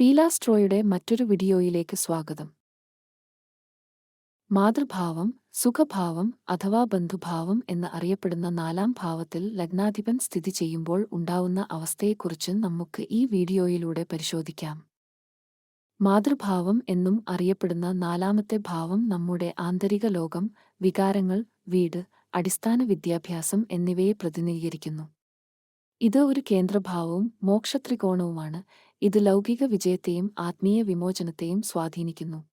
ഫീലാസ്ട്രോയുടെ മറ്റൊരു വീഡിയോയിലേക്ക് സ്വാഗതം. മാതൃഭാവം സുഖഭാവം അഥവാ ബന്ധുഭാവം എന്ന് അറിയപ്പെടുന്ന നാലാം ഭാവത്തിൽ ലഗ്നാധിപൻ സ്ഥിതി ചെയ്യുമ്പോൾ ഉണ്ടാവുന്ന അവസ്ഥയെക്കുറിച്ച് നമുക്ക് ഈ വീഡിയോയിലൂടെ പരിശോധിക്കാം. മാതൃഭാവം എന്നും അറിയപ്പെടുന്ന നാലാമത്തെ ഭാവം നമ്മുടെ ആന്തരിക ലോകം വികാരങ്ങൾ വീട് അടിസ്ഥാന വിദ്യാഭ്യാസം എന്നിവയെ പ്രതിനിധീകരിക്കുന്നു. ഇത് ഒരു കേന്ദ്രഭാവവും മോക്ഷത്രികോണവുമാണ്. ഇത് ലൗകിക വിജയത്തെയും ആത്മീയ വിമോചനത്തെയും സ്വാധീനിക്കുന്നു.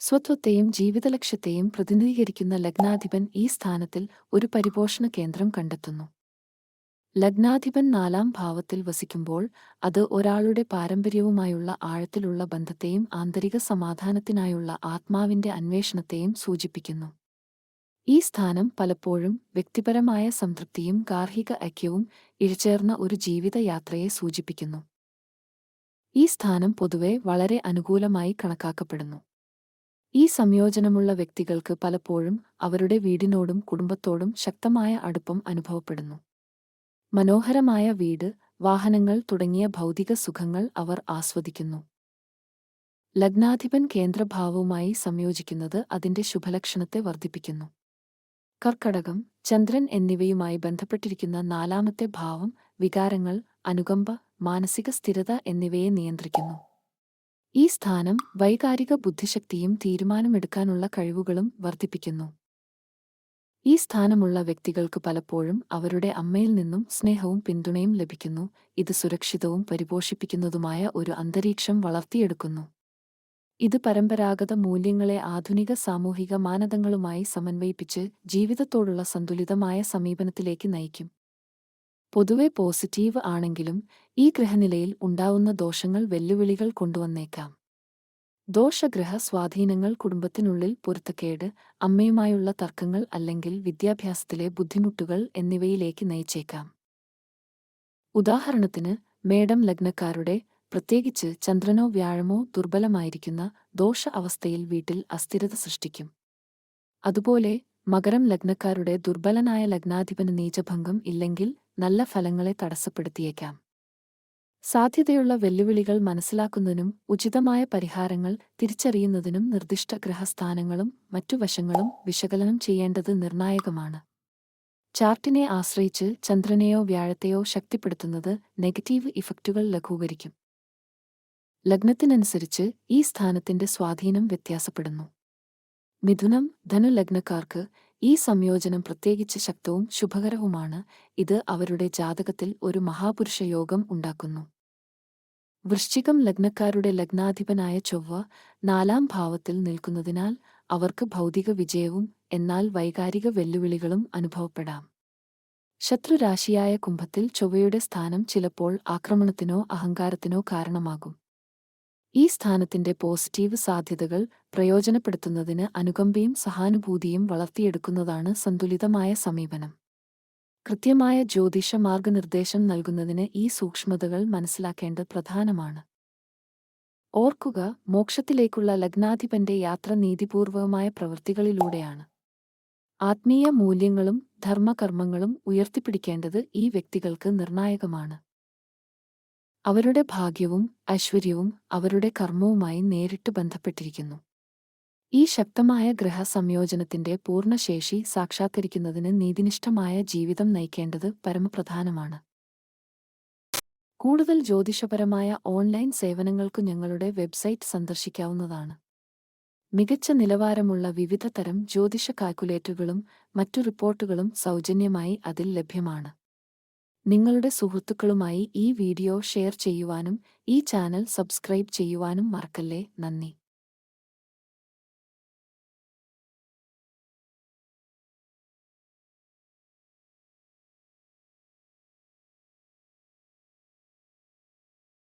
സ്വത്വത്തെയും ജീവിതലക്ഷ്യത്തെയും പ്രതിനിധീകരിക്കുന്ന ലഗ്നാധിപൻ ഈ സ്ഥാനത്തിൽ ഒരു പരിപോഷണ കേന്ദ്രം കണ്ടെത്തുന്നു. ലഗ്നാധിപൻ നാലാം ഭാവത്തിൽ വസിക്കുമ്പോൾ അത് ഒരാളുടെ പാരമ്പര്യവുമായുള്ള ആഴത്തിലുള്ള ബന്ധത്തെയും ആന്തരിക സമാധാനത്തിനായുള്ള ആത്മാവിന്റെ അന്വേഷണത്തെയും സൂചിപ്പിക്കുന്നു. ഈ സ്ഥാനം പലപ്പോഴും വ്യക്തിപരമായ സംതൃപ്തിയും ഗാർഹിക ഐക്യവും ഇഴചേർന്ന ഒരു ജീവിതയാത്രയെ സൂചിപ്പിക്കുന്നു. ഈ സ്ഥാനം പൊതുവെ വളരെ അനുകൂലമായി കണക്കാക്കപ്പെടുന്നു. ഈ സംയോജനമുള്ള വ്യക്തികൾക്ക് പലപ്പോഴും അവരുടെ വീടിനോടും കുടുംബത്തോടും ശക്തമായ അടുപ്പം അനുഭവപ്പെടുന്നു. മനോഹരമായ വീട് വാഹനങ്ങൾ തുടങ്ങിയ ഭൗതിക സുഖങ്ങൾ അവർ ആസ്വദിക്കുന്നു. ലഗ്നാധിപൻ കേന്ദ്രഭാവവുമായി സംയോജിക്കുന്നത് അതിന്റെ ശുഭലക്ഷണത്തെ വർദ്ധിപ്പിക്കുന്നു. കർക്കടകം ചന്ദ്രൻ എന്നിവയുമായി ബന്ധപ്പെട്ടിരിക്കുന്ന നാലാമത്തെ ഭാവം വികാരങ്ങൾ അനുകമ്പ മാനസിക സ്ഥിരത എന്നിവയെ നിയന്ത്രിക്കുന്നു. ഈ സ്ഥാനം വൈകാരിക ബുദ്ധിശക്തിയും തീരുമാനമെടുക്കാനുള്ള കഴിവുകളും വർദ്ധിപ്പിക്കുന്നു. ഈ സ്ഥാനമുള്ള വ്യക്തികൾക്ക് പലപ്പോഴും അവരുടെ അമ്മയിൽ നിന്നും സ്നേഹവും പിന്തുണയും ലഭിക്കുന്നു. ഇത് സുരക്ഷിതവും പരിപോഷിപ്പിക്കുന്നതുമായ ഒരു അന്തരീക്ഷം വളർത്തിയെടുക്കുന്നു. ഇത് പരമ്പരാഗത മൂല്യങ്ങളെ ആധുനിക സാമൂഹിക മാനദണ്ഡങ്ങളുമായി സമന്വയിപ്പിച്ച് ജീവിതത്തോടുള്ള സന്തുലിതമായ സമീപനത്തിലേക്ക് നയിക്കും. പൊതുവെ പോസിറ്റീവ് ആണെങ്കിലും ഈ ഗ്രഹനിലയിൽ ഉണ്ടാവുന്ന ദോഷങ്ങൾ വെല്ലുവിളികൾ കൊണ്ടുവന്നേക്കാം. ദോഷഗ്രഹ സ്വാധീനങ്ങൾ കുടുംബത്തിനുള്ളിൽ പൊരുത്തക്കേട് അമ്മയുമായുള്ള തർക്കങ്ങൾ അല്ലെങ്കിൽ വിദ്യാഭ്യാസത്തിലെ ബുദ്ധിമുട്ടുകൾ എന്നിവയിലേക്ക് നയിച്ചേക്കാം. ഉദാഹരണത്തിന് മേഡം ലഗ്നക്കാരുടെ പ്രത്യേകിച്ച് ചന്ദ്രനോ വ്യാഴമോ ദുർബലമായിരിക്കുന്ന ദോഷ അവസ്ഥയിൽ വീട്ടിൽ അസ്ഥിരത സൃഷ്ടിക്കും. അതുപോലെ മകരം ലഗ്നക്കാരുടെ ദുർബലനായ ലഗ്നാധിപന് നീചഭംഗം ഇല്ലെങ്കിൽ നല്ല ഫലങ്ങളെ തടസ്സപ്പെടുത്തിയേക്കാം. സാധ്യതയുള്ള വെല്ലുവിളികൾ മനസ്സിലാക്കുന്നതിനും ഉചിതമായ പരിഹാരങ്ങൾ തിരിച്ചറിയുന്നതിനും നിർദ്ദിഷ്ട ഗ്രഹസ്ഥാനങ്ങളും മറ്റു വശങ്ങളും വിശകലനം ചെയ്യേണ്ടത് നിർണായകമാണ്. ചാർട്ടിനെ ആശ്രയിച്ച് ചന്ദ്രനെയോ വ്യാഴത്തെയോ ശക്തിപ്പെടുത്തുന്നത് നെഗറ്റീവ് ഇഫക്റ്റുകൾ ലഘൂകരിക്കും. ലഗ്നത്തിനനുസരിച്ച് ഈ സ്ഥാനത്തിന്റെ സ്വാധീനം വ്യത്യാസപ്പെടുന്നു. മിഥുനം ധനുലഗ്നക്കാർക്ക് ഈ സംയോജനം പ്രത്യേകിച്ച് ശക്തവും ശുഭകരവുമാണ്. ഇത് അവരുടെ ജാതകത്തിൽ ഒരു മഹാപുരുഷ യോഗം ഉണ്ടാക്കുന്നു. വൃശ്ചികം ലഗ്നക്കാരുടെ ലഗ്നാധിപനായ ചൊവ്വ നാലാം ഭാവത്തിൽ നിൽക്കുന്നതിനാൽ അവർക്ക് ഭൗതിക വിജയവും എന്നാൽ വൈകാരിക വെല്ലുവിളികളും അനുഭവപ്പെടാം. ശത്രുരാശിയായ കുംഭത്തിൽ ചൊവ്വയുടെ സ്ഥാനം ചിലപ്പോൾ ആക്രമണത്തിനോ അഹങ്കാരത്തിനോ കാരണമാകും. ഈ സ്ഥാനത്തിന്റെ പോസിറ്റീവ് സാധ്യതകൾ പ്രയോജനപ്പെടുത്തുന്നതിന് അനുകമ്പയും സഹാനുഭൂതിയും വളർത്തിയെടുക്കുന്നതാണ് സന്തുലിതമായ സമീപനം. കൃത്യമായ ജ്യോതിഷ മാർഗനിർദ്ദേശം നൽകുന്നതിന് ഈ സൂക്ഷ്മതകൾ മനസ്സിലാക്കേണ്ടത് പ്രധാനമാണ്. ഓർക്കുക മോക്ഷത്തിലേക്കുള്ള ലഗ്നാധിപന്റെ യാത്ര നീതിപൂർവകമായ പ്രവൃത്തികളിലൂടെയാണ്. ആത്മീയ മൂല്യങ്ങളും ധർമ്മകർമ്മങ്ങളും ഉയർത്തിപ്പിടിക്കേണ്ടത് ഈ വ്യക്തികൾക്ക് നിർണായകമാണ്. അവരുടെ ഭാഗ്യവും ഐശ്വര്യവും അവരുടെ കർമ്മവുമായി നേരിട്ട് ബന്ധപ്പെട്ടിരിക്കുന്നു. ഈ ശക്തമായ ഗ്രഹ സംയോജനത്തിന്റെ പൂർണശേഷി സാക്ഷാത്കരിക്കുന്നതിന് നീതിനിഷ്ഠമായ ജീവിതം നയിക്കേണ്ടത് പരമപ്രധാനമാണ്. കൂടുതൽ ജ്യോതിഷപരമായ ഓൺലൈൻ സേവനങ്ങൾക്ക് ഞങ്ങളുടെ വെബ്സൈറ്റ് സന്ദർശിക്കാവുന്നതാണ്. മികച്ച നിലവാരമുള്ള വിവിധ തരം ജ്യോതിഷ കാൽക്കുലേറ്ററുകളും മറ്റു റിപ്പോർട്ടുകളും സൗജന്യമായി അതിൽ ലഭ്യമാണ്. നിങ്ങളുടെ സുഹൃത്തുക്കളുമായി ഈ വീഡിയോ ഷെയർ ചെയ്യുവാനും ഈ ചാനൽ സബ്സ്ക്രൈബ് ചെയ്യുവാനും മറക്കല്ലേ? നന്ദി.